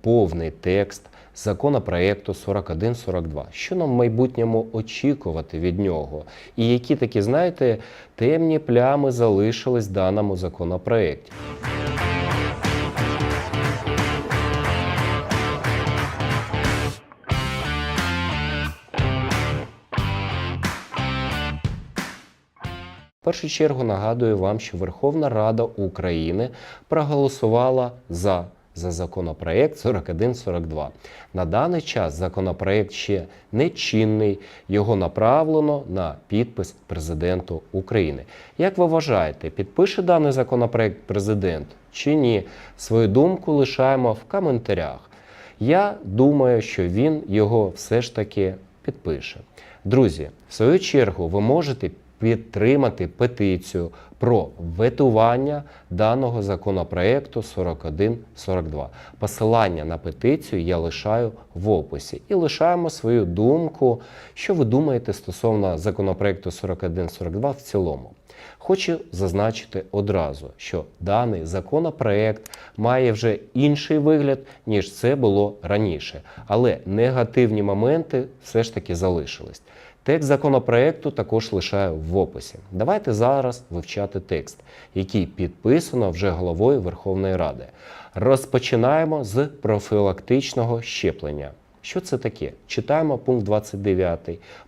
повний текст законопроекту 4142. Що нам в майбутньому очікувати від нього? І які такі, знаєте, темні плями залишились в даному законопроекті? В першу чергу нагадую вам, що Верховна Рада України проголосувала за, за законопроект 4142. На даний час законопроект ще не чинний, його направлено на підпис президенту України. Як ви вважаєте, підпише даний законопроект президент чи ні? Свою думку лишаємо в коментарях. Я думаю, що він його все ж таки підпише. Друзі, в свою чергу, ви можете підтримати петицію про ветування даного законопроекту 4142. Посилання на петицію я лишаю в описі і лишаємо свою думку, що ви думаєте стосовно законопроекту 4142 в цілому. Хочу зазначити одразу, що даний законопроект має вже інший вигляд, ніж це було раніше, але негативні моменти все ж таки залишились. Текст законопроекту також лишаю в описі. Давайте зараз вивчати текст, який підписано вже головою Верховної Ради. Розпочинаємо з профілактичного щеплення. Що це таке? Читаємо пункт 29.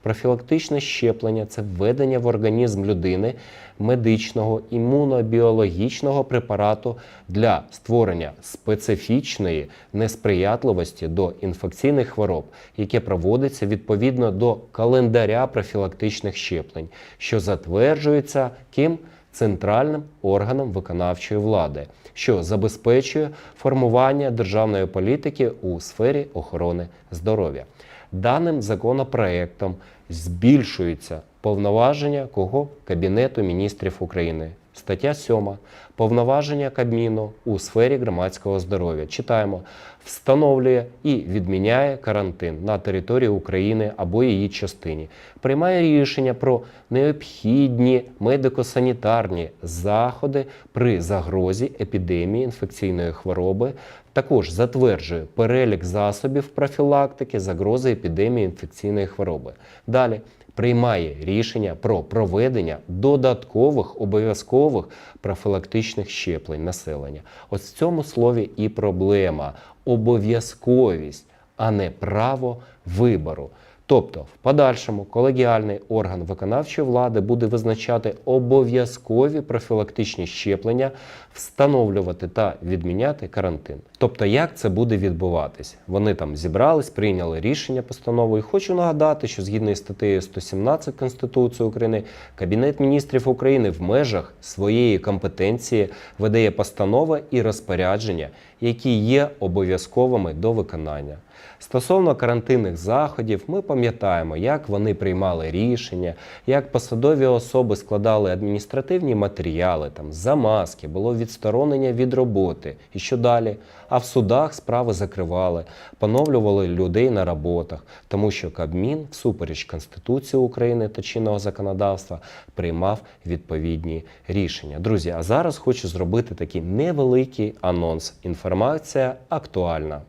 Профілактичне щеплення це введення в організм людини медичного імунобіологічного препарату для створення специфічної несприятливості до інфекційних хвороб, яке проводиться відповідно до календаря профілактичних щеплень, що затверджується ким центральним органом виконавчої влади, що забезпечує формування державної політики у сфері охорони здоров'я. Даним законопроектом збільшується повноваження кого Кабінету міністрів України. Стаття 7. Повноваження Кабміну у сфері громадського здоров'я. Читаємо, встановлює і відміняє карантин на території України або її частині, приймає рішення про необхідні медико-санітарні заходи при загрозі епідемії інфекційної хвороби. Також затверджує перелік засобів профілактики загрози епідемії інфекційної хвороби. Далі приймає рішення про проведення додаткових обов'язкових профілактичних щеплень населення. Ось в цьому слові і проблема обов'язковість, а не право вибору. Тобто, в подальшому колегіальний орган виконавчої влади буде визначати обов'язкові профілактичні щеплення, встановлювати та відміняти карантин. Тобто, як це буде відбуватись? Вони там зібрались, прийняли рішення постановою. Хочу нагадати, що згідно із статтею 117 Конституції України, Кабінет міністрів України в межах своєї компетенції видає постанови і розпорядження, які є обов'язковими до виконання. Стосовно карантинних заходів, ми пам'ятаємо, як вони приймали рішення, як посадові особи складали адміністративні матеріали, там замазки, було відсторонення від роботи. І що далі? А в судах справи закривали, поновлювали людей на роботах, тому що Кабмін, всупереч Конституції України та чинного законодавства, приймав відповідні рішення. Друзі, а зараз хочу зробити такий невеликий анонс. Інформація актуальна.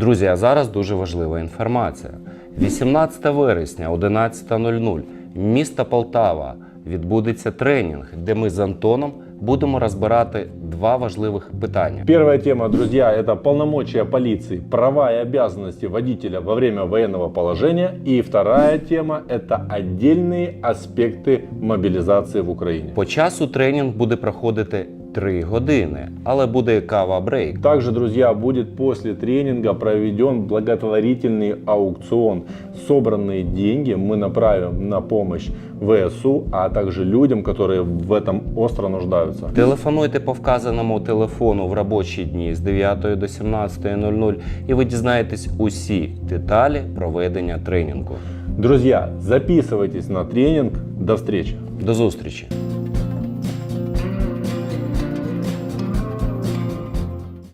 Друзі, а зараз дуже важлива інформація. 18 вересня, 11.00, місто Полтава відбудеться тренінг, де ми з Антоном будемо розбирати два важливих питання. Первая тема, друзья, это полномочия полиции, права и обязанности водителя во время военного положения. И вторая тема, это отдельные аспекты мобилизации в Украине. По часу тренінг буде проходити 3 години, але буде кава-брейк. Также, друзья, будет после тренинга проведен благотворительный аукцион. Собранные деньги мы направим на помощь ВСУ, а также людям, которые в этом остро нуждаются. Телефонуйте по вказаному телефону в робочі дні з 9 до 17.00 і ви дізнаєтесь усі деталі проведення тренінгу. Друзья, записывайтесь на тренинг. До встречи! До зустрічі!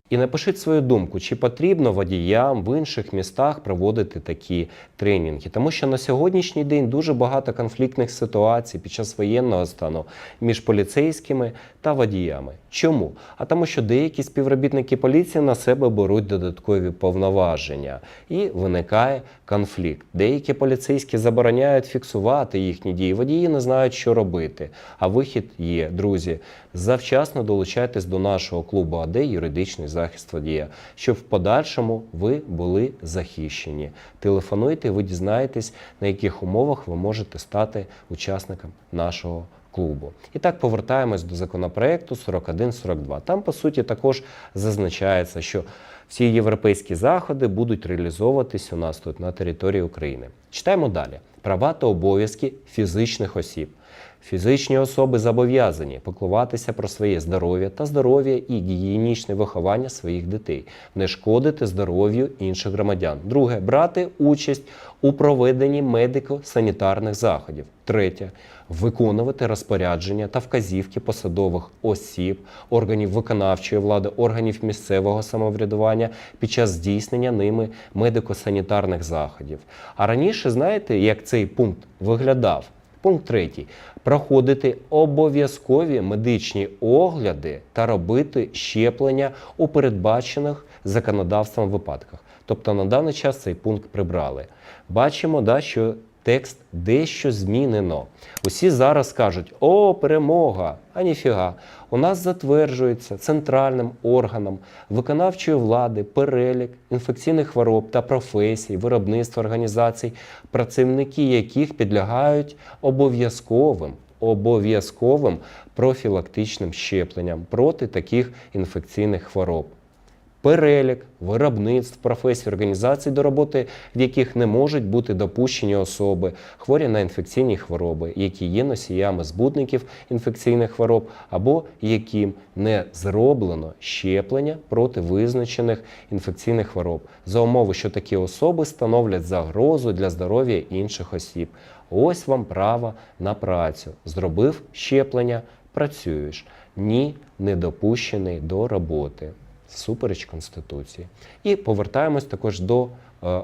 І напишіть свою думку, чи потрібно водіям в інших містах проводити такі тренінги, тому що на сьогоднішній день дуже багато конфліктних ситуацій під час воєнного стану між поліцейськими та водіями. Чому? А тому, що деякі співробітники поліції на себе беруть додаткові повноваження і виникає конфлікт. Деякі поліцейські забороняють фіксувати їхні дії. Водії не знають, що робити. А вихід є, друзі. Завчасно долучайтесь до нашого клубу АД юридичний захист водія, щоб в подальшому ви були захищені. Телефонуйте, ви дізнаєтесь, на яких умовах ви можете стати учасником нашого клубу. І так повертаємось до законопроекту 4142. Там, по суті, також зазначається, що всі європейські заходи будуть реалізовуватись у нас тут на території України. Читаємо далі: права та обов'язки фізичних осіб. Фізичні особи зобов'язані піклуватися про своє здоров'я та здоров'я і гігієнічне виховання своїх дітей, не шкодити здоров'ю інших громадян. Друге брати участь у проведенні медико-санітарних заходів. Третє виконувати розпорядження та вказівки посадових осіб, органів виконавчої влади, органів місцевого самоврядування під час здійснення ними медико-санітарних заходів. А раніше знаєте, як цей пункт виглядав? Пункт третій. Проходити обов'язкові медичні огляди та робити щеплення у передбачених законодавством випадках. Тобто на даний час цей пункт прибрали. Бачимо, да, що текст дещо змінено. Усі зараз кажуть: о, перемога! А ніфіга. У нас затверджується центральним органом виконавчої влади перелік інфекційних хвороб та професій, виробництва організацій, працівники яких підлягають обов'язковим обов'язковим профілактичним щепленням проти таких інфекційних хвороб. Перелік виробництв, професій, організацій, до роботи, в яких не можуть бути допущені особи, хворі на інфекційні хвороби, які є носіями збудників інфекційних хвороб, або яким не зроблено щеплення проти визначених інфекційних хвороб, за умови, що такі особи становлять загрозу для здоров'я інших осіб. Ось вам право на працю. Зробив щеплення, працюєш. Ні, не допущений до роботи. Супереч Конституції. І повертаємось також до е,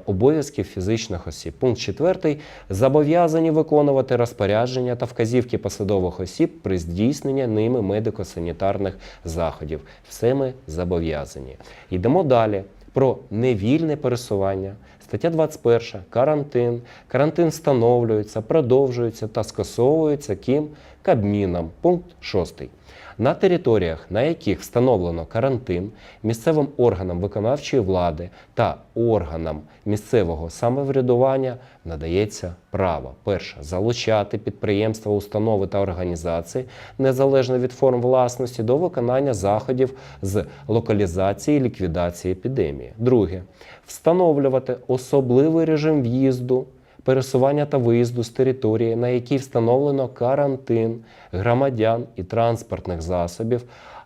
обов'язків фізичних осіб. Пункт 4. Зобов'язані виконувати розпорядження та вказівки посадових осіб при здійсненні ними медико-санітарних заходів. Все ми зобов'язані. Йдемо далі. Про невільне пересування. Стаття 21. Карантин. Карантин встановлюється, продовжується та скасовується ким? Кабміном. Пункт 6. На територіях, на яких встановлено карантин, місцевим органам виконавчої влади та органам місцевого самоврядування надається право перше залучати підприємства, установи та організації незалежно від форм власності до виконання заходів з локалізації і ліквідації епідемії. Друге встановлювати особливий режим в'їзду пересування та виїзду з території, на якій встановлено карантин громадян і транспортних засобів,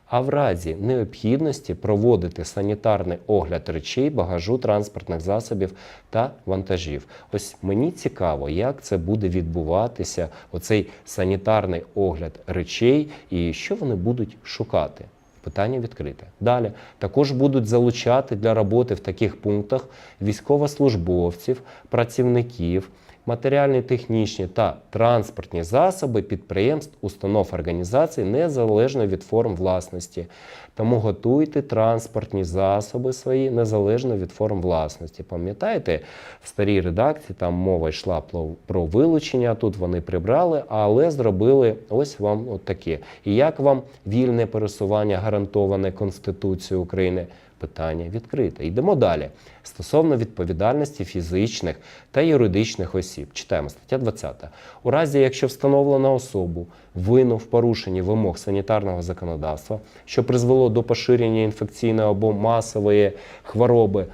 а в разі необхідності проводити санітарний огляд речей, багажу транспортних засобів та вантажів. Ось мені цікаво, як це буде відбуватися, оцей санітарний огляд речей і що вони будуть шукати. Питання відкрите. Далі також будуть залучати для роботи в таких пунктах військовослужбовців, працівників, матеріальні, технічні та транспортні засоби підприємств, установ організацій незалежно від форм власності. Тому готуйте транспортні засоби свої незалежно від форм власності. Пам'ятаєте, в старій редакції там мова йшла про- вилучення, тут вони прибрали, але зробили ось вам от таке. І як вам вільне пересування гарантоване Конституцією України? Питання відкрите. Йдемо далі. Стосовно відповідальності фізичних та юридичних осіб. Читаємо стаття 20. У разі, якщо встановлено особу вину в порушенні вимог санітарного законодавства, що призвело до поширення інфекційної або масової хвороби,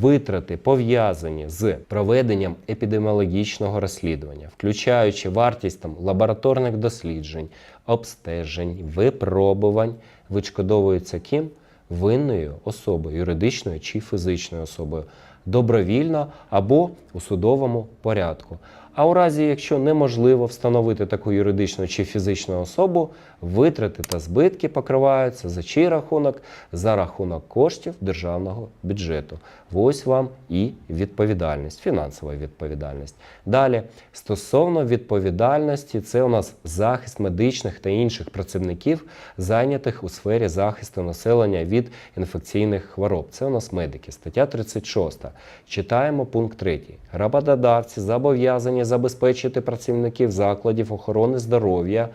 витрати пов'язані з проведенням епідеміологічного розслідування, включаючи вартість там, лабораторних досліджень, обстежень, випробувань, відшкодовуються ким? Винною особою, юридичною чи фізичною особою, добровільно або у судовому порядку. А у разі, якщо неможливо встановити таку юридичну чи фізичну особу, витрати та збитки покриваються за чий рахунок, за рахунок коштів державного бюджету. Ось вам і відповідальність, фінансова відповідальність. Далі, стосовно відповідальності, це у нас захист медичних та інших працівників, зайнятих у сфері захисту населення від інфекційних хвороб. Це у нас медики, стаття 36. Читаємо пункт 3. Роботодавці зобов'язані забезпечити працівників закладів охорони здоров'я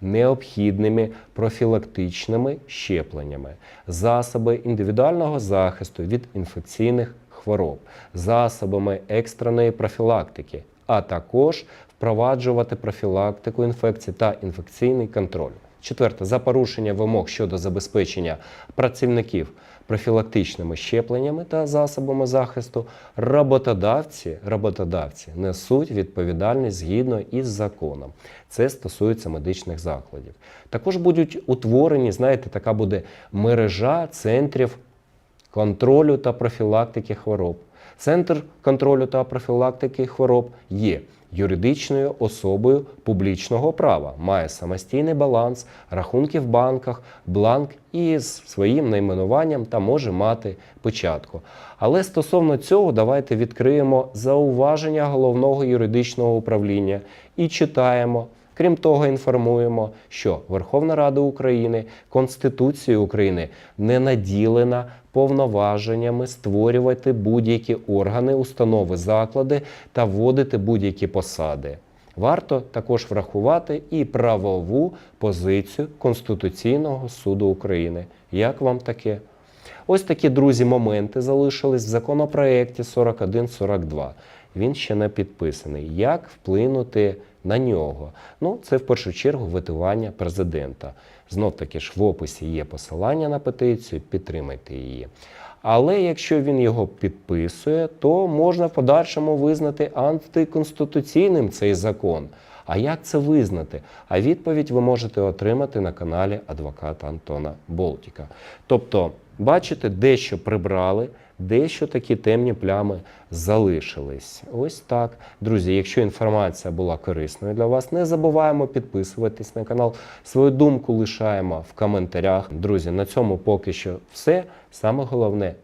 необхідними профілактичними щепленнями, засоби індивідуального захисту від інфекційних хвороб, засобами екстреної профілактики, а також впроваджувати профілактику інфекцій та інфекційний контроль. Четверте, за порушення вимог щодо забезпечення працівників профілактичними щепленнями та засобами захисту, роботодавці, роботодавці несуть відповідальність згідно із законом. Це стосується медичних закладів. Також будуть утворені, знаєте, така буде мережа центрів контролю та профілактики хвороб. Центр контролю та профілактики хвороб є юридичною особою публічного права, має самостійний баланс, рахунки в банках, бланк із своїм найменуванням та може мати печатку. Але стосовно цього, давайте відкриємо зауваження головного юридичного управління і читаємо. Крім того, інформуємо, що Верховна Рада України Конституцією України не наділена повноваженнями створювати будь-які органи, установи, заклади та вводити будь-які посади. Варто також врахувати і правову позицію Конституційного суду України. Як вам таке? Ось такі друзі моменти залишились в законопроєкті 4142. Він ще не підписаний. Як вплинути на нього? Ну, це в першу чергу витування президента. Знов таки ж в описі є посилання на петицію, підтримайте її. Але якщо він його підписує, то можна в подальшому визнати антиконституційним цей закон. А як це визнати? А відповідь ви можете отримати на каналі адвоката Антона Болтіка. Тобто, бачите, дещо прибрали, дещо такі темні плями залишились. Ось так. Друзі, якщо інформація була корисною для вас, не забуваємо підписуватись на канал. Свою думку лишаємо в коментарях. Друзі, на цьому поки що все. Саме головне